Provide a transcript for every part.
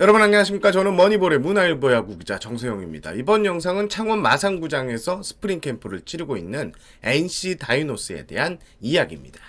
여러분 안녕하십니까? 저는 머니볼의 문화일보 야구 기자 정세영입니다. 이번 영상은 창원 마산구장에서 스프링 캠프를 치르고 있는 NC 다이노스에 대한 이야기입니다.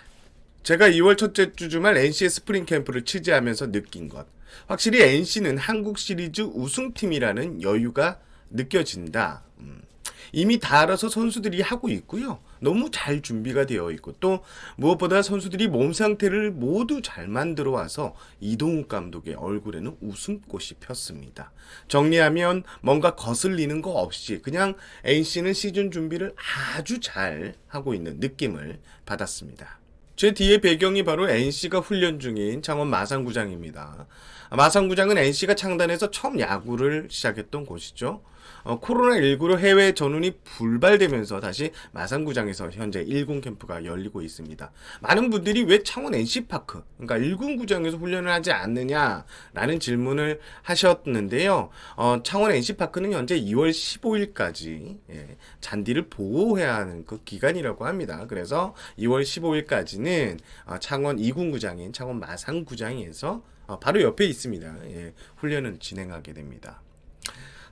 제가 2월 첫째 주 주말 NC의 스프링 캠프를 취재하면서 느낀 것. 확실히 NC는 한국 시리즈 우승팀이라는 여유가 느껴진다. 음, 이미 다 알아서 선수들이 하고 있고요. 너무 잘 준비가 되어 있고 또 무엇보다 선수들이 몸 상태를 모두 잘 만들어 와서 이동욱 감독의 얼굴에는 웃음꽃이 폈습니다. 정리하면 뭔가 거슬리는 거 없이 그냥 NC는 시즌 준비를 아주 잘 하고 있는 느낌을 받았습니다. 제 뒤에 배경이 바로 NC가 훈련 중인 창원 마산구장입니다. 마산구장은 NC가 창단해서 처음 야구를 시작했던 곳이죠. 어, 코로나19로 해외 전운이 불발되면서 다시 마산구장에서 현재 1군 캠프가 열리고 있습니다. 많은 분들이 왜 창원 NC파크, 그러니까 1군 구장에서 훈련을 하지 않느냐라는 질문을 하셨는데요. 어, 창원 NC파크는 현재 2월 15일까지 예, 잔디를 보호해야 하는 그 기간이라고 합니다. 그래서 2월 15일까지는 어, 창원 2군 구장인 창원 마산구장에서 어, 바로 옆에 있습니다. 예, 훈련을 진행하게 됩니다.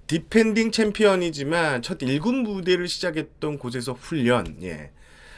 디펜딩 챔피언이지만 첫 1군 무대를 시작했던 곳에서 훈련, 예.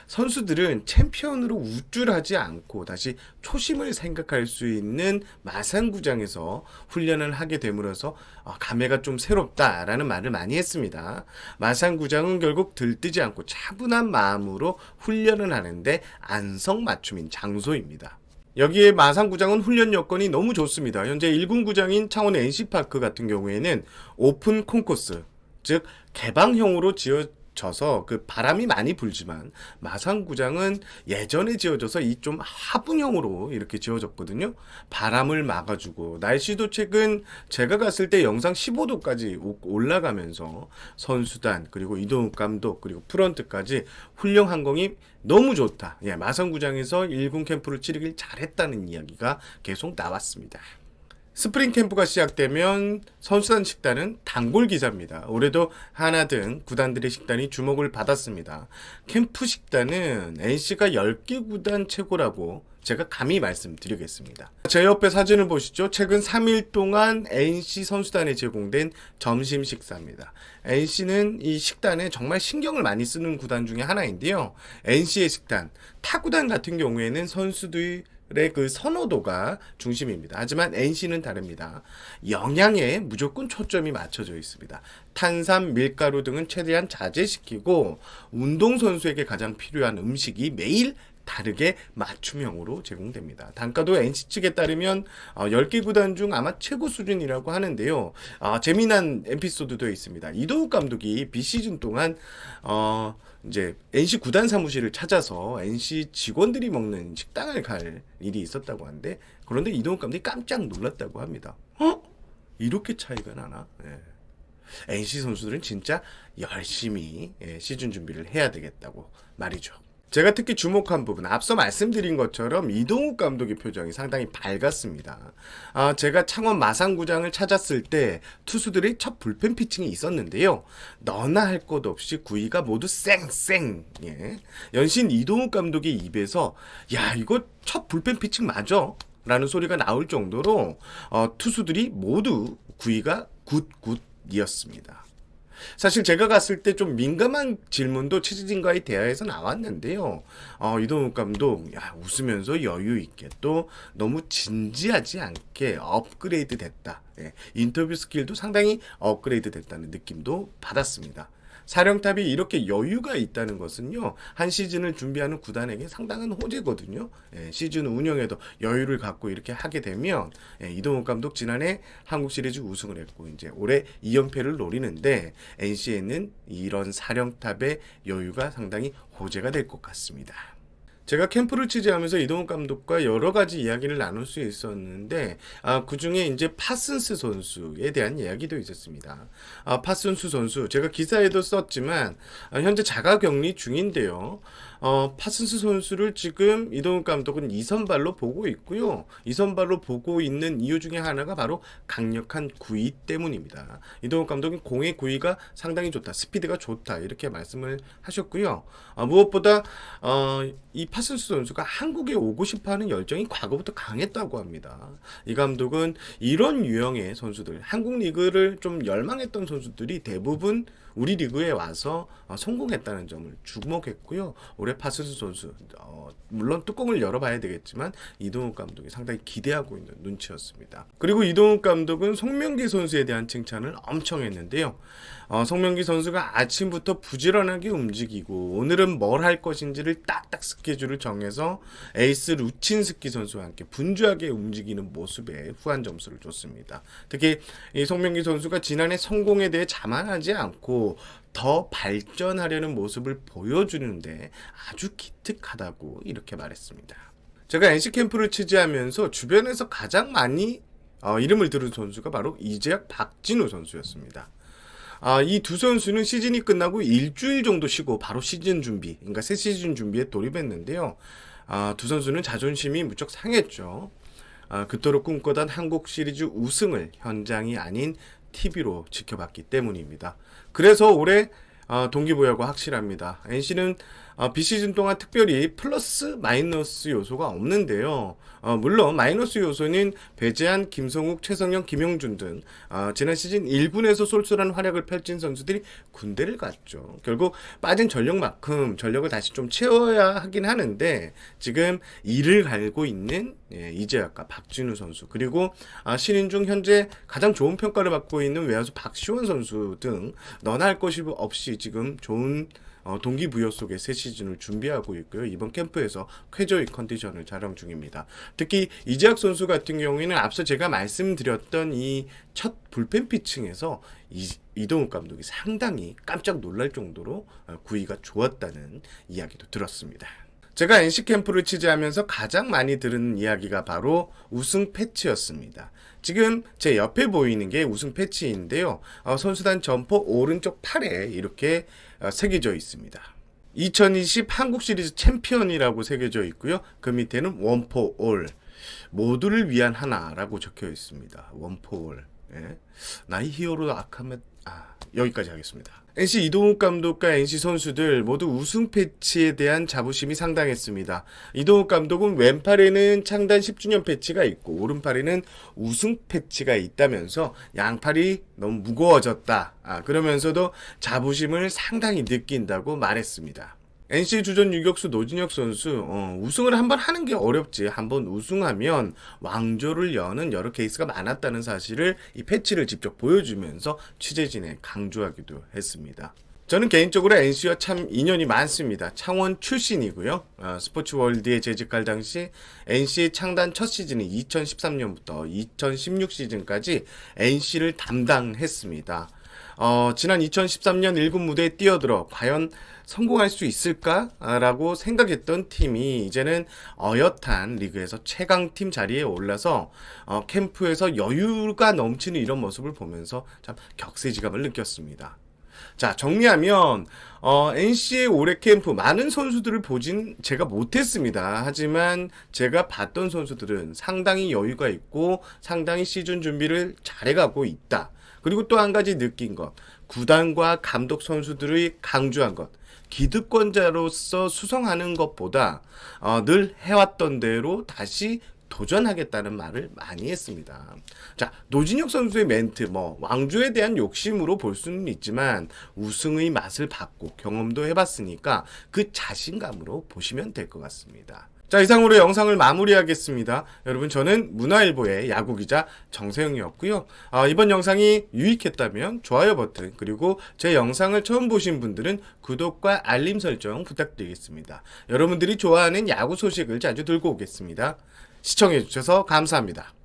선수들은 챔피언으로 우쭐하지 않고 다시 초심을 생각할 수 있는 마산구장에서 훈련을 하게 됨으로써 어, 감회가 좀 새롭다라는 말을 많이 했습니다. 마산구장은 결국 들뜨지 않고 차분한 마음으로 훈련을 하는데 안성맞춤인 장소입니다. 여기에 마산구장은 훈련 여건이 너무 좋습니다. 현재 1군 구장인 창원 NC파크 같은 경우에는 오픈 콘코스, 즉 개방형으로 지어 져서 그 바람이 많이 불지만 마산구장은 예전에 지어져서 이 좀 화분형으로 이렇게 지어졌거든요. 바람을 막아주고 날씨도 최근 제가 갔을 때 영상 15도까지 올라가면서 선수단 그리고 이동욱 감독 그리고 프런트까지 훌륭 항공이 너무 좋다. 예, 마산구장에서 1군 캠프를 치르길 잘했다는 이야기가 계속 나왔습니다. 스프링 캠프가 시작되면 선수단 식단은 단골 기사입니다. 올해도 하나 등 구단들의 식단이 주목을 받았습니다. 캠프 식단은 NC가 10개 구단 최고라고 제가 감히 말씀드리겠습니다. 제 옆에 사진을 보시죠. 최근 3일 동안 NC 선수단에 제공된 점심 식사입니다. NC는 이 식단에 정말 신경을 많이 쓰는 구단 중에 하나인데요. NC의 식단, 타구단 같은 경우에는 선수들이 그 선호도가 중심입니다. 하지만 NC는 다릅니다. 영양에 무조건 초점이 맞춰져 있습니다. 탄산, 밀가루 등은 최대한 자제시키고 운동선수에게 가장 필요한 음식이 매일 다르게 맞춤형으로 제공됩니다. 단가도 NC 측에 따르면 어, 10개 구단 중 아마 최고 수준이라고 하는데요. 어, 재미난 에피소드도 있습니다. 이도욱 감독이 비시즌 동안 어, 이제 NC 구단 사무실을 찾아서 NC 직원들이 먹는 식당을 갈 일이 있었다고 하는데 그런데 이동욱 감독이 깜짝 놀랐다고 합니다. 어? 이렇게 차이가 나나? 예. NC 선수들은 진짜 열심히 예, 시즌 준비를 해야 되겠다고 말이죠. 제가 특히 주목한 부분, 앞서 말씀드린 것처럼 이동욱 감독의 표정이 상당히 밝았습니다. 아, 제가 창원 마산구장을 찾았을 때 투수들의 첫 불펜 피칭이 있었는데요. 너나 할 것 없이 구위가 모두 쌩쌩. 예. 연신 이동욱 감독의 입에서 야 이거 첫 불펜 피칭 맞아? 라는 소리가 나올 정도로 어, 투수들이 모두 구위가 굿굿이었습니다. 사실 제가 갔을 때 좀 민감한 질문도 최지진과의 대화에서 나왔는데요. 어, 이동욱 감독, 야, 웃으면서 여유 있게 또 너무 진지하지 않게 업그레이드 됐다. 예, 인터뷰 스킬도 상당히 업그레이드 됐다는 느낌도 받았습니다. 사령탑이 이렇게 여유가 있다는 것은요 한 시즌을 준비하는 구단에게 상당한 호재거든요. 예, 시즌 운영에도 여유를 갖고 이렇게 하게 되면 예, 이동욱 감독 지난해 한국 시리즈 우승을 했고 이제 올해 2연패를 노리는데 NC에는 이런 사령탑의 여유가 상당히 호재가 될 것 같습니다. 제가 캠프를 취재하면서 이동욱 감독과 여러 가지 이야기를 나눌 수 있었는데 아, 그 중에 이제 파슨스 선수에 대한 이야기도 있었습니다. 아, 파슨스 선수 제가 기사에도 썼지만 아, 현재 자가격리 중인데요. 어, 파슨스 선수를 지금 이동욱 감독은 이선발로 보고 있고요. 이선발로 보고 있는 이유 중에 하나가 바로 강력한 구위 때문입니다. 이동욱 감독은 공의 구위가 상당히 좋다, 스피드가 좋다 이렇게 말씀을 하셨고요. 어, 무엇보다 어, 이 파슨스 선수가 한국에 오고 싶어 하는 열정이 과거부터 강했다고 합니다. 이 감독은 이런 유형의 선수들, 한국 리그를 좀 열망했던 선수들이 대부분 우리 리그에 와서 어, 성공했다는 점을 주목했고요. 올해 파슨스 선수 어, 물론 뚜껑을 열어봐야 되겠지만 이동욱 감독이 상당히 기대하고 있는 눈치였습니다. 그리고 이동욱 감독은 송명기 선수에 대한 칭찬을 엄청 했는데요. 어, 송명기 선수가 아침부터 부지런하게 움직이고 오늘은 뭘 할 것인지를 딱딱 스케줄을 정해서 에이스 루친스키 선수와 함께 분주하게 움직이는 모습에 후한 점수를 줬습니다. 특히 이 송명기 선수가 지난해 성공에 대해 자만하지 않고 더 발전하려는 모습을 보여주는데 아주 기특하다고 이렇게 말했습니다. 제가 NC 캠프를 취재하면서 주변에서 가장 많이 어, 이름을 들은 선수가 바로 이재학 박진우 선수였습니다. 아, 이 두 선수는 시즌이 끝나고 일주일 정도 쉬고 바로 시즌 준비, 그러니까 새 시즌 준비에 돌입했는데요. 아, 두 선수는 자존심이 무척 상했죠. 아, 그토록 꿈꾸던 한국 시리즈 우승을 현장이 아닌 TV로 지켜봤기 때문입니다. 그래서 올해 어, 동기부여가 확실합니다. NC는 어, 비시즌 동안 특별히 플러스 마이너스 요소가 없는데요. 어, 물론 마이너스 요소는 배재한, 김성욱, 최성영, 김용준 등 어, 지난 시즌 1군에서 쏠쏠한 활약을 펼친 선수들이 군대를 갔죠. 결국 빠진 전력만큼 전력을 다시 좀 채워야 하긴 하는데 지금 이를 갈고 있는 예, 이재학과 박진우 선수 그리고 아, 신인 중 현재 가장 좋은 평가를 받고 있는 외야수 박시원 선수 등 너나 할 것이 없이 지금 좋은 어, 동기부여 속에 새 시즌을 준비하고 있고요. 이번 캠프에서 쾌저의 컨디션을 자랑 중입니다. 특히 이재학 선수 같은 경우에는 앞서 제가 말씀드렸던 이 첫 불펜 피칭에서 이, 이동욱 감독이 상당히 깜짝 놀랄 정도로 어, 구위가 좋았다는 이야기도 들었습니다. 제가 NC 캠프를 취재하면서 가장 많이 들은 이야기가 바로 우승 패치였습니다. 지금 제 옆에 보이는 게 우승 패치인데요. 어, 선수단 점퍼 오른쪽 팔에 이렇게 어, 새겨져 있습니다. 2020 한국 시리즈 챔피언이라고 새겨져 있고요. 그 밑에는 원포 올 모두를 위한 하나라고 적혀 있습니다. 원포 올. 예. 나이 히어로 아카메 아, 여기까지 하겠습니다. NC 이동욱 감독과 NC 선수들 모두 우승 패치에 대한 자부심이 상당했습니다. 이동욱 감독은 왼팔에는 창단 10주년 패치가 있고 오른팔에는 우승 패치가 있다면서 양팔이 너무 무거워졌다. 아, 그러면서도 자부심을 상당히 느낀다고 말했습니다. NC 주전 유격수 노진혁 선수 어, 우승을 한번 하는 게 어렵지 한번 우승하면 왕조를 여는 여러 케이스가 많았다는 사실을 이 패치를 직접 보여주면서 취재진에 강조하기도 했습니다. 저는 개인적으로 NC와 참 인연이 많습니다. 창원 출신이고요. 어, 스포츠월드에 재직할 당시 NC 창단 첫 시즌이 2013년부터 2016 시즌까지 NC를 담당했습니다. 어, 지난 2013년 1군 무대에 뛰어들어 과연 성공할 수 있을까라고 생각했던 팀이 이제는 어엿한 리그에서 최강팀 자리에 올라서 어, 캠프에서 여유가 넘치는 이런 모습을 보면서 참 격세지감을 느꼈습니다. 자, 정리하면, 어, NC의 올해 캠프 많은 선수들을 보진 제가 못했습니다. 하지만 제가 봤던 선수들은 상당히 여유가 있고 상당히 시즌 준비를 잘해가고 있다. 그리고 또 한 가지 느낀 것. 구단과 감독 선수들의 강조한 것. 기득권자로서 수성하는 것보다 어, 늘 해왔던 대로 다시 도전하겠다는 말을 많이 했습니다. 자, 노진혁 선수의 멘트, 뭐, 왕조에 대한 욕심으로 볼 수는 있지만, 우승의 맛을 봤고, 경험도 해봤으니까, 그 자신감으로 보시면 될 것 같습니다. 자, 이상으로 영상을 마무리하겠습니다. 여러분, 저는 문화일보의 야구기자 정세영이었고요. 아, 이번 영상이 유익했다면 좋아요 버튼, 그리고 제 영상을 처음 보신 분들은 구독과 알림 설정 부탁드리겠습니다. 여러분들이 좋아하는 야구 소식을 자주 들고 오겠습니다. 시청해주셔서 감사합니다.